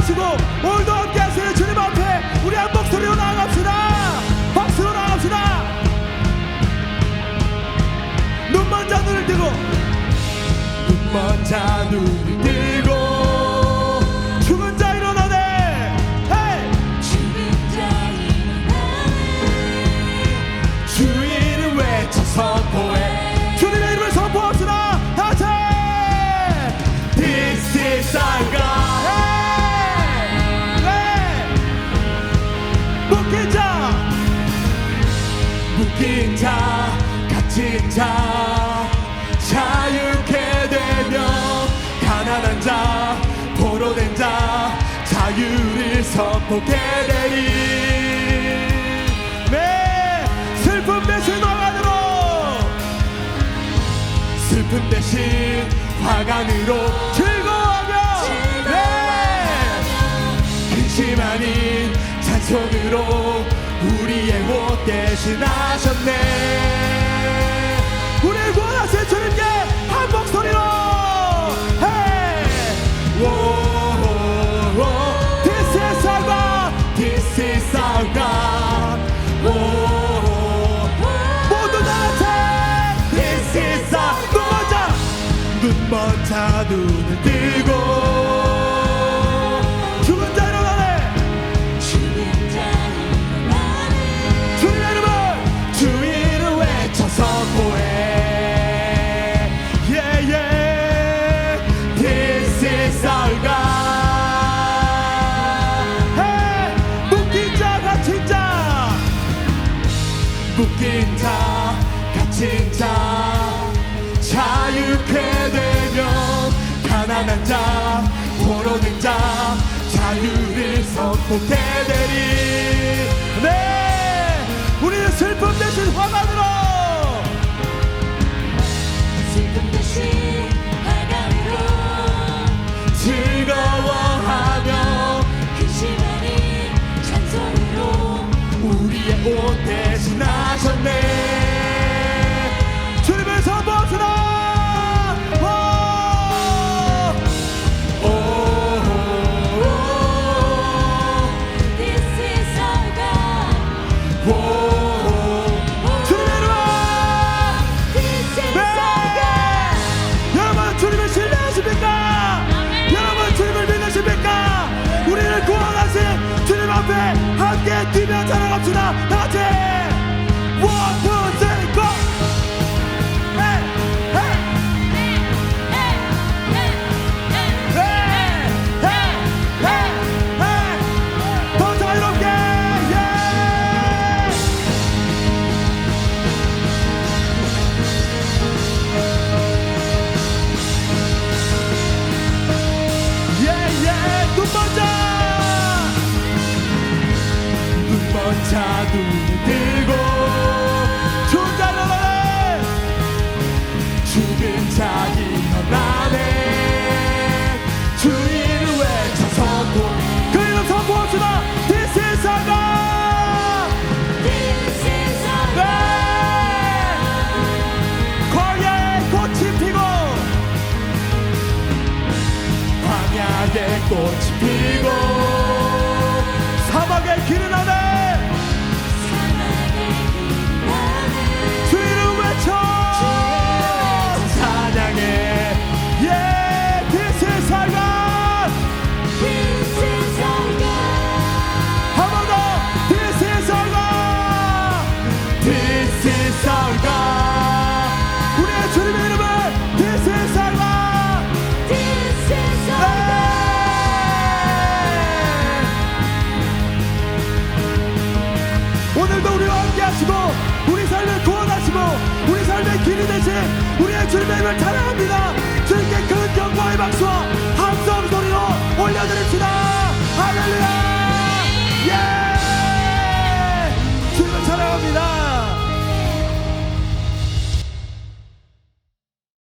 구원하시고 오늘도 함께 하시는 주님 앞에 우리 한 목소리로 나 자 갇힌 자. 자유케 되며 가난한 자 포로된 자 자유를 선포케 되리. 네 슬픔 대신 화관으로. 슬픔 대신 화관으로 즐거워하며. 네 근심 아닌 찬송으로 대신하셨네. 우리를 구원하신 주님께 한 목소리로. 헤이 오오오 This is our God. This is our God. 오오오 모두 다 같이 This is our 눈먼 자 눈먼 자 눈을 뜨고 자 갇힌 자 자유케 되면 가난한 자 포로된 자 자유를 선포케 되리. 네 우리는 슬픔 대신 화관으로 즐거워하며 우리의 옷대 뛰며 자랑 광 이름을 찬양합니다. 주님께 큰 영광의 박수와